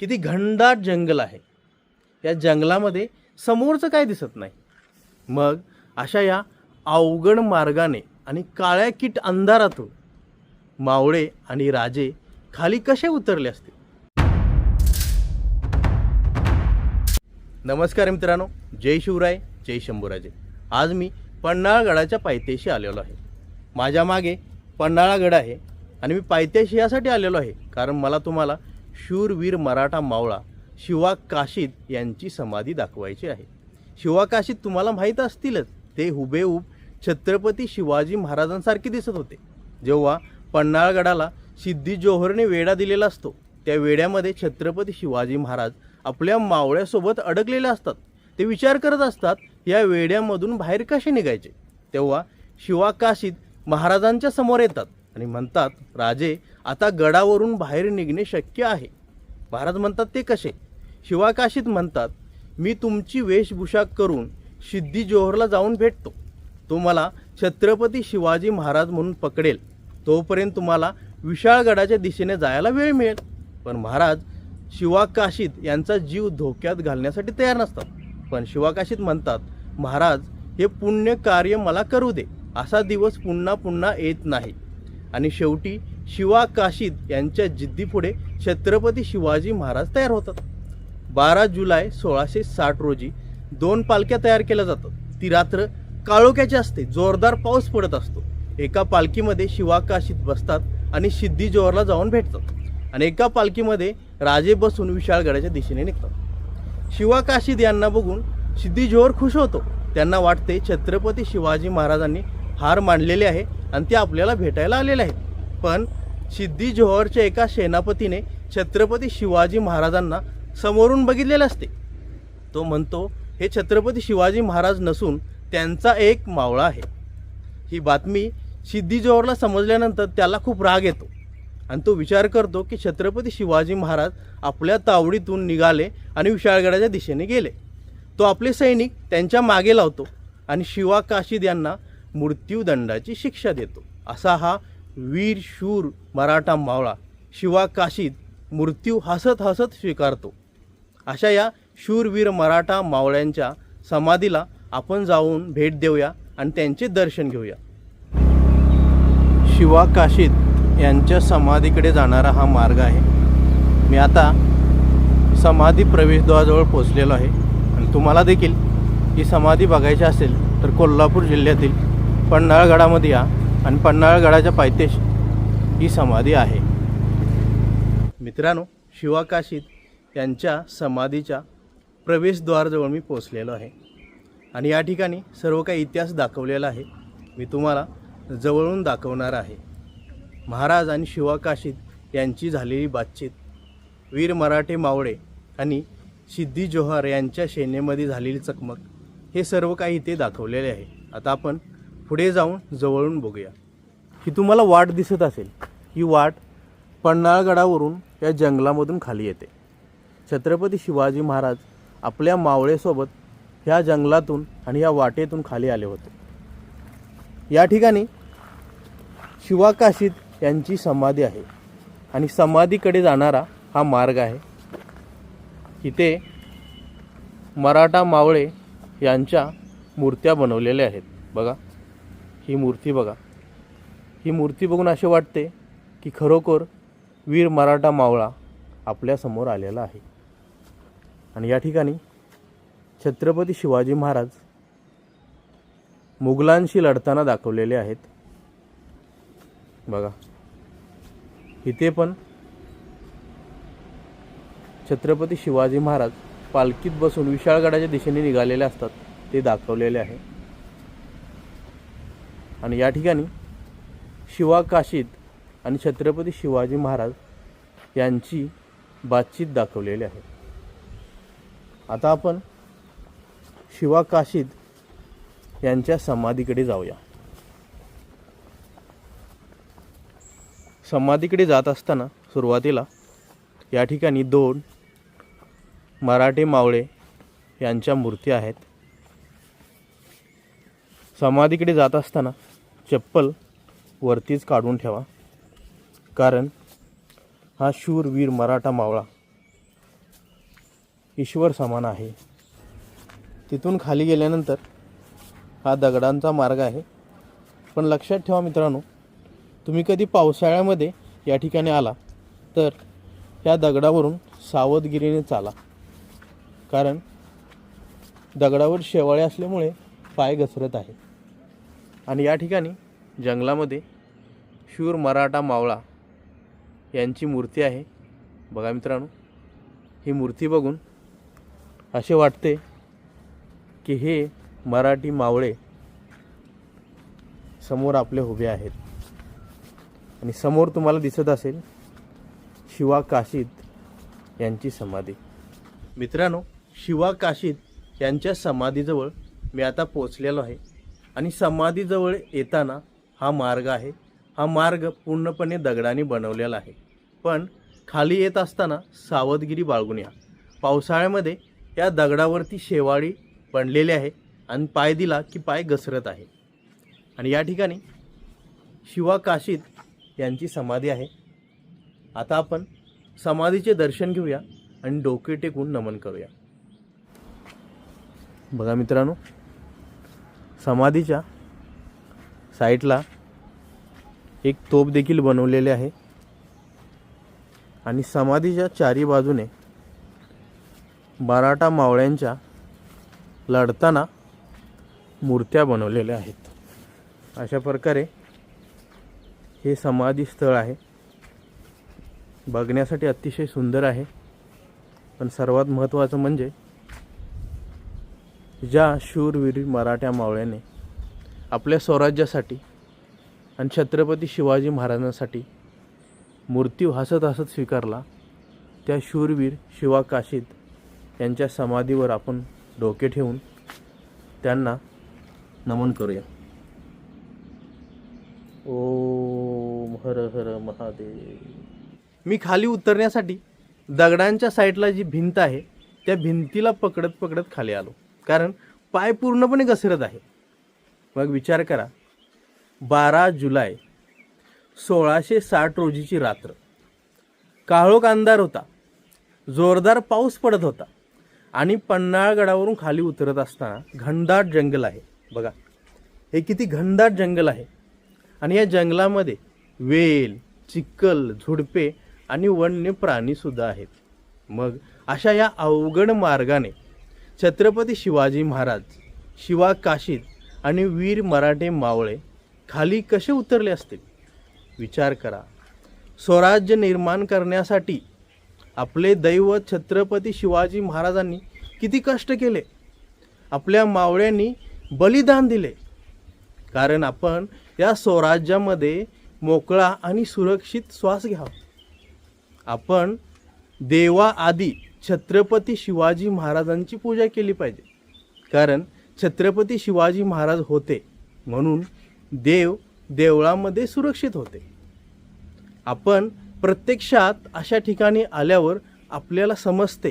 किती घनदाट जंगल आहे. या जंगलामध्ये समोरचं काय दिसत नाही. मग अशा या अवघड मार्गाने आणि काळ्या किट अंधारातून मावळे आणि राजे खाली कसे उतरले असते नमस्कार मित्रांनो जय शिवराय जय शंभूराजे. आज मी पन्हाळगडाच्या पायथ्याशी आलेलो आहे. माझ्या मागे पन्हाळागड आहे आणि मी पायथ्याशी यासाठी आलेलो आहे कारण मला तुम्हाला शूरवीर मराठा मावळा शिवा काशीद यांची समाधी दाखवायची आहे. शिवा काशीद तुम्हाला माहीत असतीलच ते हुबेहूब छत्रपती शिवाजी महाराजांसारखे दिसत होते. जेव्हा पन्हाळगडाला सिद्धी जोहरने वेढा दिलेला असतो त्या वेड्यामध्ये छत्रपती शिवाजी महाराज आपल्या मावळ्यासोबत अडकलेले असतात. ते विचार करत असतात या वेड्यामधून बाहेर कसे निघायचे? तेव्हा शिवा काशीद महाराजांच्या समोर येतात. आणि म्हणतात राजे आता गडावरून बाहेर निघणे शक्य आहे. महाराज म्हणतात ते कसे? शिवाकाशीत म्हणतात मी तुमची वेशभूषा करून सिद्धी जोहरला जाऊन भेटतो. तो मला छत्रपती शिवाजी महाराज म्हणून पकडेल. तोपर्यंत तुम्हाला विशाळगडाच्या दिशेने जायला वेळ मिळेल. पण महाराज शिवाकाशीत यांचा जीव धोक्यात घालण्यासाठी तयार नसतात. पण शिवाकाशीत म्हणतात महाराज हे पुण्य कार्य मला करू दे. असा दिवस पुन्हा पुन्हा येत नाही. आणि शेवटी शिवा काशीद यांच्या जिद्दीपुढे छत्रपती शिवाजी महाराज तयार होतात. बारा जुलै सोळाशे साठ रोजी दोन पालख्या तयार केल्या जातात. ती रात्र काळोख्याची असते जोरदार पाऊस पडत असतो. एका पालखीमध्ये शिवा शिवाकाशीत बसतात आणि सिद्धी जोहरला जाऊन भेटतात आणि एका पालखीमध्ये राजे बसून विशाळगडाच्या दिशेने निघतात. शिवा काशीद यांना बघून सिद्धी जोहर खुश होतो. त्यांना वाटते छत्रपती शिवाजी महाराजांनी हार मांडलेले आहे आणि ते आपल्याला भेटायला आलेले आहेत. पण सिद्धी जोहरच्या एका सेनापतीने छत्रपती शिवाजी महाराजांना समोरून बघितलेले असते. तो म्हणतो हे छत्रपती शिवाजी महाराज नसून त्यांचा एक मावळा आहे. ही बातमी सिद्धी जोहरला समजल्यानंतर त्याला खूप राग येतो आणि तो विचार करतो की छत्रपती शिवाजी महाराज आपल्या तावडीतून निघाले आणि विशाळगडाच्या दिशेने गेले. तो आपले सैनिक त्यांच्या मागे लावतो आणि शिवा काशीद यांना मृत्यूदंडाची शिक्षा देतो. असा हा वीर शूर मराठा मावळा शिवा काशीत मृत्यू हसत हसत स्वीकारतो. अशा या शूरवीर मराठा मावळ्यांच्या समाधीला आपण जाऊन भेट देऊया आणि त्यांचे दर्शन घेऊया. शिवा काशीद यांच्या समाधीकडे जाणारा हा मार्ग आहे. मी आता समाधी प्रवेशद्वाराजवळ पोचलेलो आहे. आणि तुम्हाला देखील ही समाधी बघायची असेल तर कोल्हापूर जिल्ह्यातील पन्हाळगडामध्ये या आणि पन्हाळगडाच्या पायथ्याशी ही समाधी आहे. मित्रांनो शिवाकाशीत यांच्या समाधीच्या प्रवेशद्वाराजवळ मी पोचलेलो आहे. आणि या ठिकाणी सर्व काही इतिहास दाखवलेला आहे. मी तुम्हाला जवळून दाखवणार आहे. महाराज आणि शिवाकाशीत यांची झालेली बातचीत वीर मराठे मावळे आणि सिद्धी जोहर यांच्या सेनेमध्ये झालेली चकमक हे सर्व काही इथे दाखवलेले आहे. आता आपण पुढे जाऊन जवळून बघूया. ही तुम्हाला वाट दिसत असेल. ही वाट पन्हाळगडावरून या जंगलामधून खाली येते. छत्रपती शिवाजी महाराज आपल्या मावळेसोबत ह्या जंगलातून आणि ह्या वाटेतून खाली आले होते. या ठिकाणी शिवाकाशीत यांची समाधी आहे आणि समाधीकडे जाणारा हा मार्ग आहे. इथे मराठा मावळे यांच्या मूर्त्या बनवलेल्या आहेत. बघा. ही मूर्ती बघा. ही मूर्ती बघून असे वाटते की खरोखर वीर मराठा मावळा आपल्यासमोर आलेला आहे. आणि या ठिकाणी छत्रपती शिवाजी महाराज मुघलांशी लढताना दाखवलेले आहेत. बघा. इथे पण छत्रपती शिवाजी महाराज पालखीत बसून विशाळगडाच्या दिशेने निघालेले असतात ते दाखवलेले आहे. आणि या ठिकाणी शिवा काशीद आणि छत्रपती शिवाजी महाराज यांची बातचीत दाखवलेली आहे. आता आपण शिवा काशीद यांच्या समाधीकडे जाऊया. समाधीकडे जात असताना सुरुवातीला या ठिकाणी दोन मराठे मावळे यांच्या मूर्ती आहेत. समाधीकडे जात असताना चप्पल वरतीच काढून ठेवा. कारण हा शूरवीर मराठा मावळा ईश्वर समान आहे. तिथून खाली गेल्यानंतर हा दगडांचा मार्ग आहे. पण लक्षात ठेवा मित्रांनो तुम्ही कधी पावसाळ्यामध्ये या ठिकाणी आला तर या दगडावरून सावधगिरीने चाला. कारण दगडावर शेवाळे असल्यामुळे पाय घसरत आहे आणि या ठिकाणी जंगलामध्ये शूर मराठा मावळा यांची मूर्ती आहे. बघा मित्रांनो ही मूर्ती बघून असे वाटते की हे मराठी मावळे समोर आपले उभे आहेत. आणि समोर तुम्हाला दिसत असेल शिवा काशीद यांची समाधी. मित्रांनो शिवा काशीद यांच्या समाधीजवळ मी आता पोचलेलो आहे. आणि समाधीजवळ येताना हा मार्ग आहे. हा मार्ग पूर्णपणे दगडाने बनवलेला आहे. पण खाली येत असताना सावधगिरी बाळगून या. पावसाळ्यामध्ये या दगडावरती शेवाळी बनलेली आहे आणि पाय दिला की पाय घसरत आहे. आणि या ठिकाणी शिवा काशीद यांची समाधी आहे. आता आपण समाधीचे दर्शन घेऊया आणि डोके टेकून नमन करूया. बघा मित्रांनो समाधीच्या साईडला एक तोप देखील बनवलेले आहे. आणि समाधीच्या चारी बाजूने मराठा मावळ्यांच्या लढताना मूर्त्या बनवलेल्या आहेत. अशा प्रकारे हे समाधी स्थळ आहे. बघण्यासाठी अतिशय सुंदर आहे. पण सर्वात महत्त्वाचं म्हणजे ज्या शूरवीर मराठ्या मावळ्याने आपल्या स्वराज्यासाठी आणि छत्रपती शिवाजी महाराजांसाठी मृत्यू हसत हसत स्वीकारला त्या शूरवीर शिवा काशीद यांच्या समाधीवर आपण डोके ठेवून त्यांना नमन करूया. ओम हर हर महादेव. मी खाली उतरण्यासाठी दगडांच्या साईडला जी भिंत आहे त्या भिंतीला पकडत पकडत खाली आलो. कारण पाय पूर्णपणे घसरत आहे. मग विचार करा बारा जुलै सोळाशे साठ रोजीची रात्र. काळोख अंधार होता. जोरदार पाऊस पडत होता. आणि पन्हाळगडावरून खाली उतरत असताना घनदाट जंगल आहे. बघा हे किती घनदाट जंगल आहे. आणि या जंगलामध्ये वेल चिक्कल झुडपे आणि वन्य प्राणीसुद्धा आहेत. मग अशा या अवघड मार्गाने छत्रपती शिवाजी महाराज शिवा काशीद आणि वीर मराठे मावळे खाली कसे उतरले असतील? विचार करा. स्वराज्य निर्माण करण्यासाठी आपले दैवत छत्रपती शिवाजी महाराजांनी किती कष्ट केले? आपल्या मावळ्यांनी बलिदान दिले. कारण आपण या स्वराज्यामध्ये मोकळा आणि सुरक्षित श्वास घ्यावा. आपण देवा आधी छत्रपती शिवाजी महाराजांची पूजा केली पाहिजे. कारण छत्रपती शिवाजी महाराज होते म्हणून देव देवळामध्ये सुरक्षित होते. आपण प्रत्यक्षात अशा ठिकाणी आल्यावर आपल्याला समजते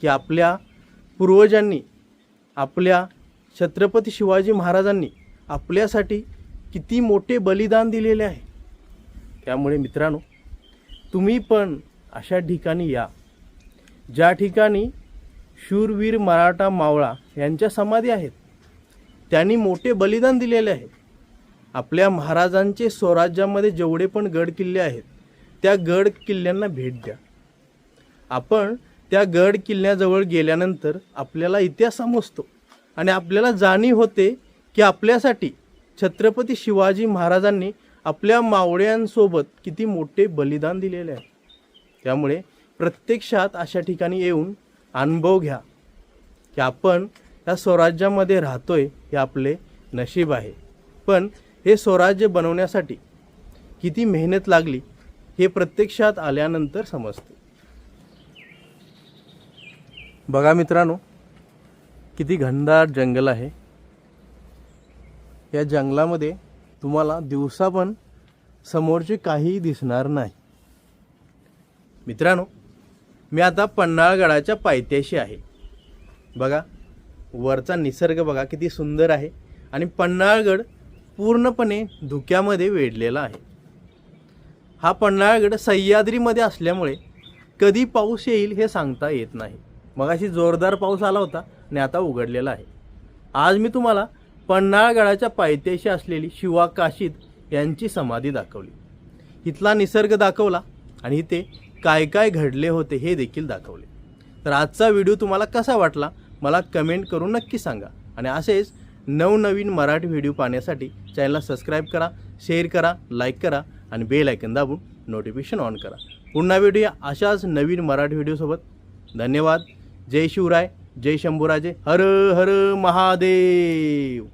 की आपल्या पूर्वजांनी आपल्या छत्रपती शिवाजी महाराजांनी आपल्यासाठी किती मोठे बलिदान दिलेले आहे. त्यामुळे मित्रांनो तुम्ही पण अशा ठिकाणी या. ज्या ठिकाणी शूरवीर मराठा मावळा यांच्या समाधी आहेत त्यांनी मोठे बलिदान दिलेले आहे. आपल्या महाराजांचे स्वराज्यामध्ये जेवढे पण गड किल्ले आहेत त्या गड किल्ल्यांना भेट द्या. आपण त्या गड किल्ल्याजवळ गेल्यानंतर आपल्याला इतिहास समजतो आणि आपल्याला जाणीव होते की आपल्यासाठी छत्रपती शिवाजी महाराजांनी आपल्या मावळ्यांसोबत किती मोठे बलिदान दिलेले आहे. त्यामुळे प्रत्यक्षात अशा ठिकाणी येऊन अनुभव घ्या की आपण या स्वराज्यामध्ये राहतोय हे आपले नशीब आहे. पण हे स्वराज्य बनवण्यासाठी किती मेहनत लागली हे प्रत्यक्षात आल्यानंतर समजते. बघा मित्रांनो किती घनदाट जंगल आहे. या जंगलामध्ये तुम्हाला दिवसा पण समोरचे काहीही दिसणार नाही. मित्रांनो मी आता पन्हाळगडाच्या पायथ्याशी आहे. बघा वरचा निसर्ग बघा किती सुंदर आहे. आणि पन्हाळगड पूर्णपणे धुक्यामध्ये वेढलेला आहे. हा पन्हाळगड सह्याद्रीमध्ये असल्यामुळे कधी पाऊस येईल हे सांगता येत नाही. मगाशी जोरदार पाऊस आला होता आणि आता उघडलेला आहे. आज मी तुम्हाला पन्हाळगडाच्या पायथ्याशी असलेली शिवा काशीद यांची समाधी दाखवली. इथला निसर्ग दाखवला आणि इथे काय काय घडले होते हे देखील दाखवले. तर आजचा व्हिडिओ तुम्हाला कसा वाटला मला कमेंट करून नक्की सांगा. आणि असेच नवनवीन मराठी व्हिडिओ पाहण्यासाठी चॅनलला सबस्क्राईब करा शेअर करा लाईक करा आणि बेल ऐकन दाबून नोटिफिकेशन ऑन करा. पुन्हा व्हिडिओ अशाच नवीन मराठी व्हिडिओसोबत धन्यवाद. जय शिवराय. जय शंभूराजे. हर हर महादेव.